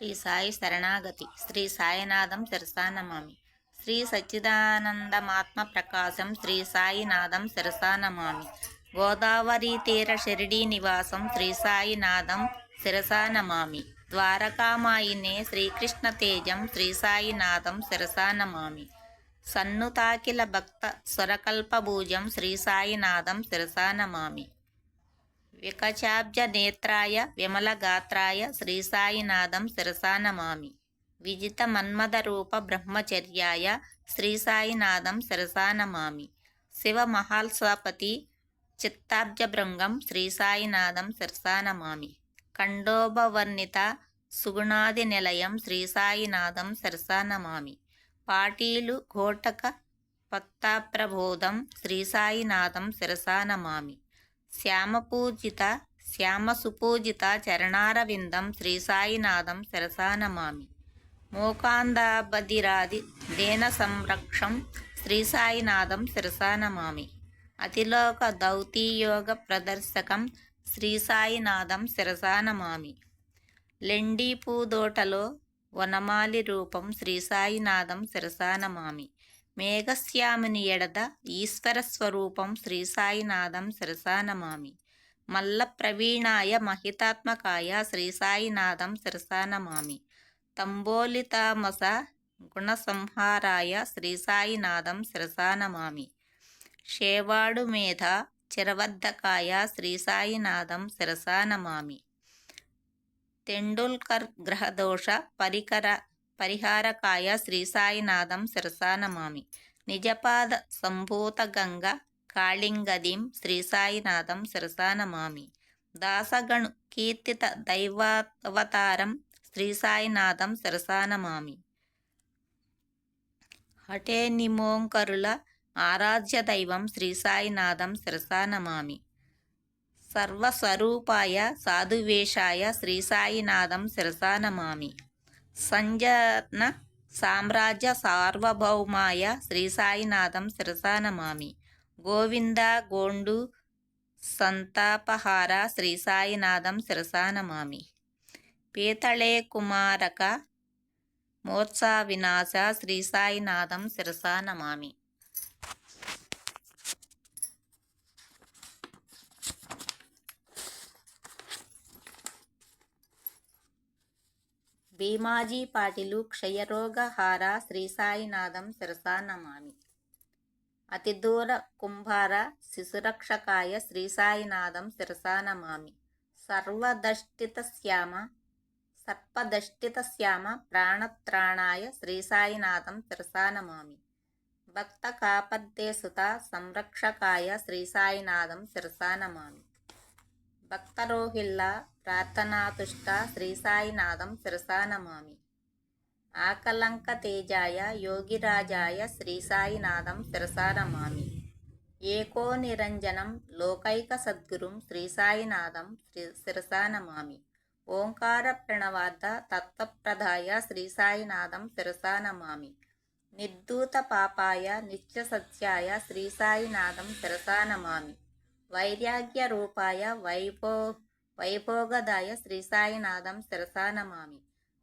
శ్రీ సాయి శరణాగతి శ్రీ సాయినాథం శిరసానమామి శ్రీ సచ్చిదానందమాత్మ ప్రకాశం శ్రీ సాయినాథం శిరసానమామి గోదావరి తీర షిరిడీ నివాసం శ్రీ సాయినాథం శిరసానమామి ద్వారకామాయినే శ్రీకృష్ణ తేజం శ్రీ సాయినాథం శిరసానమామి సన్నుతాకిల భక్త స్వరకల్పభూజం శ్రీ సాయినాథం శిరసానమామి వికచాబ్జ నేత్రాయ విమలగాత్రాయ శ్రీసాయినాథం శిరసానమామి. విజిత మన్మద రూప బ్రహ్మచర్యాయ శ్రీసాయినాథం శిరసానమామి. శివ మహాల్సాపతి చిత్తాబ్జభృంగం శ్రీసాయినాథం శిరసానమామి. ఖండోభవర్ణిత సుగుణాది నిలయం శ్రీసాయినాథం శిరసానమామి. పాటీలు ఘోటక పత్తాప్రబోధం శ్రీసాయినాథం శిరసానమామి. శ్యామపూజిత శ్యామసుపూజిత చరణారవిందం శ్రీసాయినాథం శిరసానమామి. మోకాందాబదిరాది దేన సంరక్షం శ్రీసాయినాథం శిరసానమామి. అతిలోక దౌతీయోగ ప్రదర్శకం శ్రీసాయినాథం శిరసానమామి. లెండీపూదోటలో వనమాలి రూపం శ్రీసాయినాథం శిరసానమామి. మేఘశ్యామిని ఎడద ఈశ్వర స్వరూపం శ్రీసాయినాథం శిరసానమామి మల్లప్రవీణాయ మహితాత్మకాయ శ్రీసాయినాథం శిరసానమామి తంబోలితామస గుణసంహారాయ శ్రీసాయినాథం శిరసానమామి షేవాడు మేధ చిరవర్ధకాయ శ్రీసాయినాథం శిరసానమామి తెండూల్కర్ గ్రహదోష పరికర పరిహారకాయ శ్రీసాయినాథం శిరసానమామి. నిజపాద సంభూత గంగ కాళింగదీం శ్రీసాయినాథం శిరసానమామి. దాసగణు కీర్తిత దైవావతారం శ్రీసాయినాథం శిరసానమామి. హఠే నిమోంకరుల ఆరాధ్య దైవం శ్రీసాయినాథం శిరసానమామి. సర్వస్వరూపాయ సాధువేషాయ శ్రీసాయినాథం శిరసానమామి. సంజన సామ్రాజ్య సార్వభౌమాయ శ్రీసాయినాథం శిరసానమామి. గోవింద గోండు సంతాపహార శ్రీసాయినాథం శిరసానమామి. పీతళే కుమారక మోర్చా వినాశ శ్రీసాయినాథం శిరసానమామి. భీమాజీ పాటిలు క్షయరోగహార శ్రీసాయినాథం శిరసానమామి అతి దూర కుంభార శిశురక్షకాయ శ్రీసాయినాథం శిరసానమామి సర్వదష్టిత శ్యామ సర్పదష్టిత శ్యామ ప్రాణత్రాణాయ శ్రీసాయినాథం శిరసానమామి భక్త కాపద్దేసుత సంరక్షకాయ శ్రీసాయినాథం శిరసానమామి భక్తరోహిళ్ళ ప్రార్థనాతుష్ట శ్రీసాయినాథం శిరసానమామి ఆకలంక తేజాయ యోగిరాజాయ శ్రీసాయినాథం శిరసానమామి ఏకో నిరంజనం లోకైక సద్గురుం శ్రీసాయినాథం శిరసానమామి ఓంకార ప్రణవార్థ తత్వప్రదాయ శ్రీసాయినాథం శిరసానమామి నిర్దూత పాపాయ నిత్య సత్యాయ శ్రీసాయినాథం శిరసానమామి వైరాగ్య రూపాయ వైభో వైభోగదాయ శ్రీసాయినాథం శిరసానమామి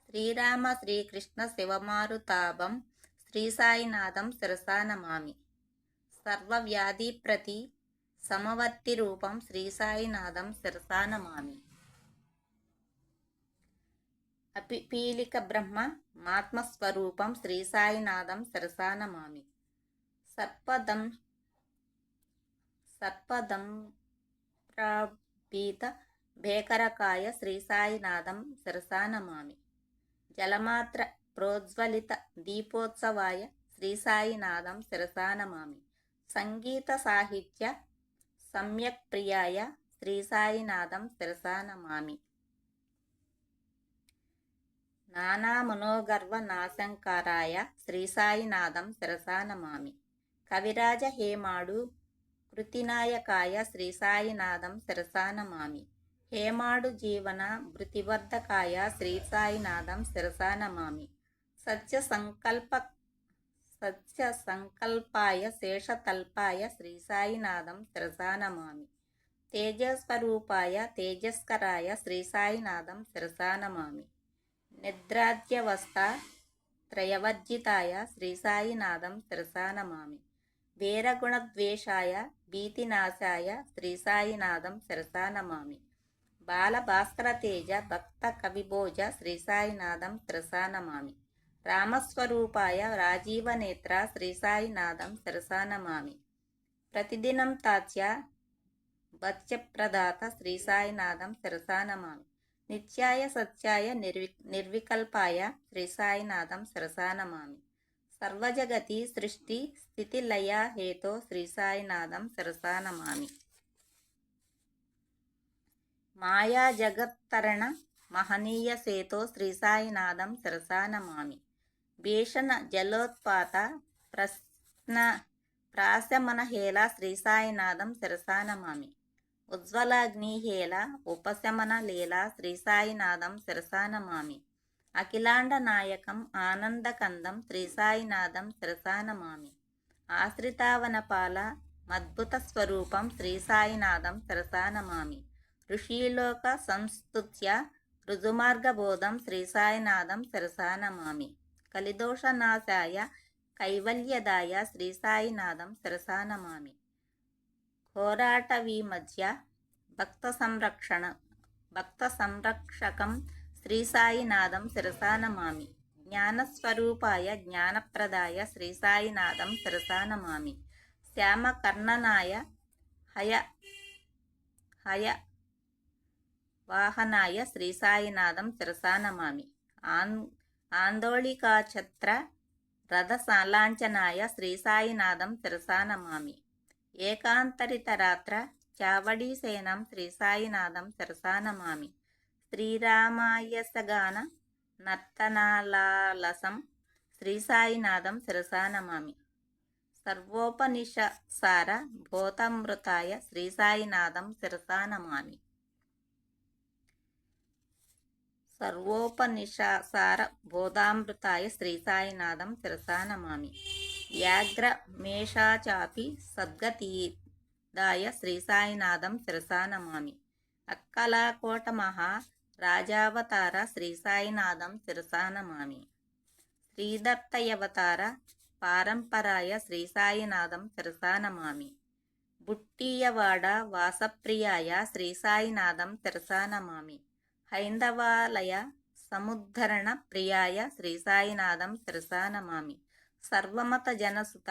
శ్రీరామ శ్రీకృష్ణ శివమారుతాభం శ్రీసాయినాథం శిరసానమామి సర్వవ్యాధి ప్రతి సమవర్తి రూపం శ్రీసాయినాథం శిరసానమామి అపి పీలిక బ్రహ్మ మాత్మస్వరూపం శ్రీసాయినాథం శిరసానమామి సర్పదం సర్పదంప్రాభీత భేకరకాయ శ్రీసాయినాథం శిరసానమామి జలమాత్ర ప్రోజ్వలిత దీపోత్సవాయ శ్రీసాయినాథం శిరసానమామి సంగీత సాహిత్య సమ్యక్ ప్రియాయ శ్రీసాయినాథం శిరసానమామి నానా మనోగర్వ నాశంకారాయ శ్రీసాయినాథం శిరసానమామి కవిరాజ హేమాడు కృతినాయకాయ శ్రీసాయినాథం శిరసానమామి. హేమాడు జీవన భృతివర్ధకాయ శ్రీసాయినాథం శిరసానమామి. సత్య సంకల్ప సత్య సంకల్పాయ శేషతల్పాయ శ్రీసాయినాథం శిరసానమామి. తేజస్వరూపాయ తేజస్కరాయ శ్రీసాయినాథం శిరసానమామి. నిద్రాద్యవస్థ త్రయవర్జితాయ శ్రీసాయినాథం శిరసానమామి. వీరగుణద్వేషాయ భీతినాశాయ శ్రీసాయినాథం శిరసానమామి. బాలభాస్కరతేజ భక్త కవిభోజ శ్రీసాయినాథం శిరసానమామి రామస్వరూపాయ రాజీవనేత్ర శ్రీసాయినాథం శిరసానమామి. ప్రతిదినం తాత్య వత్స్యప్రదాత శ్రీసాయినాథం శిరసానమామి. నిత్యాయ సత్యాయ నిర్వి నిర్వికల్పాయ శ్రీసాయినాథం శిరసానమామి. సర్వజగతి సృష్టి స్థితి లయ హేతో శ్రీసాయినాథం సరసానమామి మాయా జగత్తరణ మహనీయ సేతో శ్రీసాయినాథం సరసానమామి భీషణ జలోత్పాత ప్రశ్న ప్రాశమనహేళ శ్రీసాయినాథం శిరసానమామి ఉజ్వలాగ్నిహేళ ఉపశమన లీల శ్రీసాయినాథం శిరసానమామి అఖిలాండ నాయకం ఆనందకందం శ్రీసాయినాథం శిరసానమామి ఆశ్రితావనపాల మద్భుత స్వరూపం శ్రీసాయినాథం శిరసానమామి ఋషిలోక సంస్తుత్య రుజుమార్గబోధం శ్రీసాయినాథం శిరసానమామి కలిదోషనాశాయ కైవల్యదాయ శ్రీసాయినాథం శిరసానమామి హోరాట ఘోరాటవీ మధ్య భక్త సంరక్షణ భక్త సంరక్షకం శ్రీసాయినాథం శిరసానమామి. జ్ఞానస్వరూపాయ జ్ఞానప్రదాయ శ్రీసాయినాథం శిరసానమామి. శ్యామకర్ణనాయ హయ హయ వాహనాయ శ్రీసాయినాథం శిరసానమామి. ఆన్ ఆందోళికాఛత్ర రథసాలాంఛనాయ శ్రీసాయినాథం శిరసానమామి. ఏకాంతరితరాత్ర చావడీసేనం శ్రీసాయినాథం శిరసానమామి. శ్రీరామాయసగాన నర్తనాలాలసం శ్రీసాయినాథం శిరసానమామి సర్వోపనిషసార భూతమృతాయ శ్రీసాయినాథం శిరసానమామి సర్వోపనిషసార బోధామృతాయ శ్రీసాయినాథం శిరసానమామి వ్యాఘ్రమేషాచాపి సద్గతీదాయ శ్రీసాయినాథం శిరసానమామి అక్కలాకోట మహా రాజావతార శ్రీసాయినాథం శిరసానమామి శ్రీదత్తయవతార పారంపరాయ శ్రీసాయినాథం శిరసానమామి బుట్టీయవాడ వాసప్రియాయ శ్రీసాయినాథం శిరసానమామి హైందవాలయ సముద్ధరణ ప్రియాయ శ్రీసాయినాథం శిరసానమామి సర్వమత జనసుత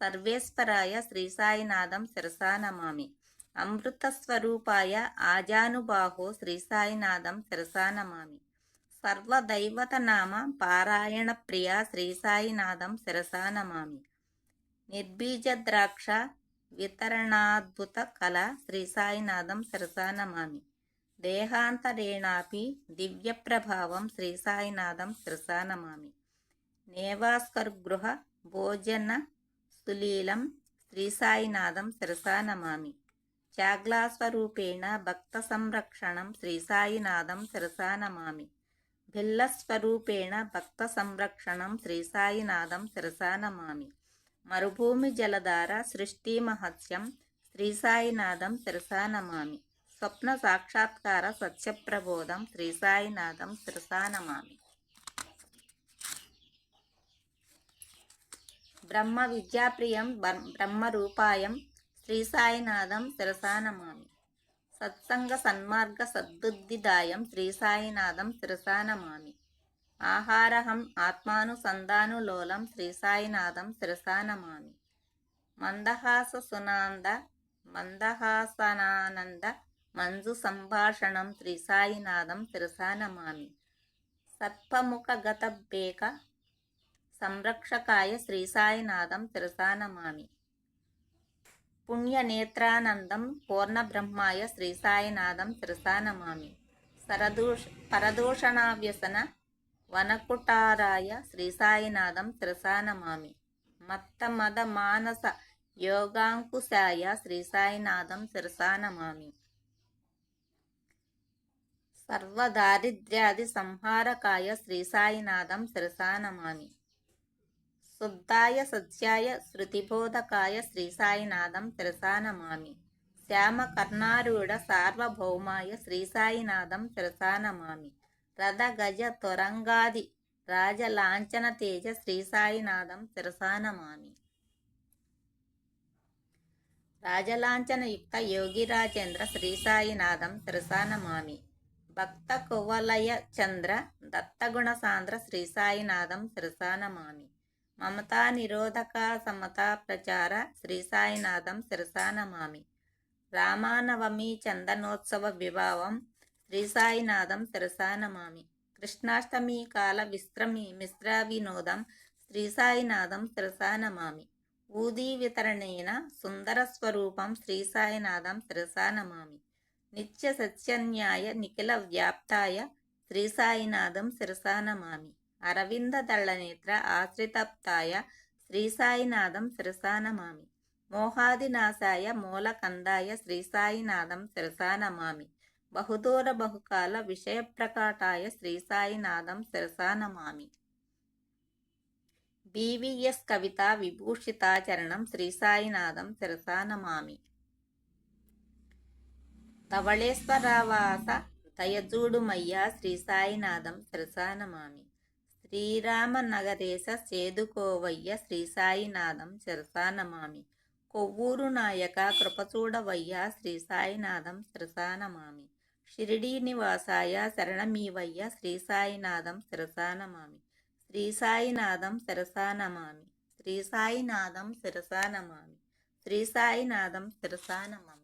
సర్వేశ్వరాయ శ్రీసాయినాథం శిరసానమామి అమృతస్వరూపాయ ఆజానుబాహో శ్రీసాయినాథం శిరసానమామి సర్వదైవతనామ పారాయణ ప్రియ శ్రీసాయినాథం శిరసానమామి నిర్బీజద్రాక్ష వితరణాద్భుత కళ శ్రీసాయినాథం శిరసానమామి దేహాంతరేణాపి దివ్యప్రభావం శ్రీసాయినాథం శిరసానమామి నేవాస్కర్గృహ భోజన సులీలం శ్రీసాయినాథం శిరసానమామి చాగ్లాస్వరూపేణ భక్త సంరక్షణం శ్రీసాయినాథం శిరసానమామి భిల్లస్వరూపేణ భక్త సంరక్షణం శ్రీసాయినాథం శిరసానమామి మరుభూమి జలధార సృష్టి మహత్యం శ్రీసాయినాథం శిరసానమామి స్వప్న సాక్షాత్కార సత్యప్రబోధం శ్రీసాయినాథం శిరసానమామి బ్రహ్మ విద్యాప్రియం బ్రహ్మరూపాయం శ్రీసాయినాథం శిరసానమామి. సత్సంగ సన్మార్గ సద్బుద్ధిదాయం శ్రీసాయినాథం శిరసానమామి. ఆహారహం ఆత్మానుసంధానులోలం శ్రీసాయినాథం శిరసానమామి. మందహాస సునాంద మందహాసనానంద మంజు సంభాషణం శ్రీసాయినాథం శిరసానమామి. సర్పముఖగత బేక సంరక్షకాయ శ్రీసాయినాథం శిరసానమామి. పుణ్యనేత్రానందం పూర్ణబ్రహ్మాయ శ్రీసాయినాథం శిరసానమామి సరదూష పరదూషణావ్యసన వనకుటారాయ శ్రీసాయినాథం శిరసానమామి మత్త మద మానస యోగాంకుశాయ శ్రీసాయినాథం శిరసానమామి సర్వదారిద్ర్యాది సంహారకాయ శ్రీసాయినాథం శిరసానమామి శుద్ధాయ సత్యాయ శృతిబోధకాయ శ్రీసాయినాథం తిరసానమామి. శ్యామ కర్ణారూఢ సార్వభౌమాయ శ్రీసాయినాథం తిరసానమామి. రథ గజ త్వరంగాది రాజలాంఛన తేజ శ్రీసాయినాథం తిరసానమామి. శిరసానమామి రాజలాంఛన యుక్త యోగి రాజేంద్ర భక్త కువలయ చంద్ర దత్తగుణ సాంద్ర శ్రీసాయినాథం తిరసానమామి. మమతా నిరోధక సమతా ప్రచార శ్రీ సాయినాథం శిరసానమామి రామానవమి చందనోత్సవ విభావం శ్రీ సాయినాథం శిరసానమామి కృష్ణాష్టమి కాల విశ్రమి మిశ్ర వినోదం శ్రీ సాయినాథం శిరసానమామి ఊదీ వితరణేన సుందర స్వరూపం శ్రీ సాయినాథం శిరసానమామి నిత్య సత్యన్యాయ నిఖిల వ్యాప్తాయ శ్రీ సాయినాథం శిరసానమామి అరవింద దళనేత్ర ఆశ్రితప్తాయ శ్రీసాయినాథం శిరసానమామి. మోహాదినాశాయ మూలకందాయ శ్రీసాయినాథం శిరసానమామి. బహుదూర బహుకాల విషయప్రకాటాయ శ్రీ సాయినాథం శిరసానమామి. బీవీఎస్ కవిత విభూషితాచరణం శ్రీసాయినాథం శిరసానమామి. ధవళేశ్వరావాస దయజూడుమయ్యా శ్రీసాయినాథం శిరసానమామి. శ్రీరామనగరేశ సేదుకోవయ్య శ్రీసాయినాథం శిరసానమామి కొవ్వూరు నాయక కృపచూడవయ్య శ్రీసాయినాథం శిరసానమామి షిరిడీ నివాసాయ శరణమీవయ్య శ్రీసాయినాథం శిరసానమామి శ్రీ సాయినాథం శిరసానమామి శ్రీసాయినాథం శిరసానమామి శ్రీ శిరసానమామి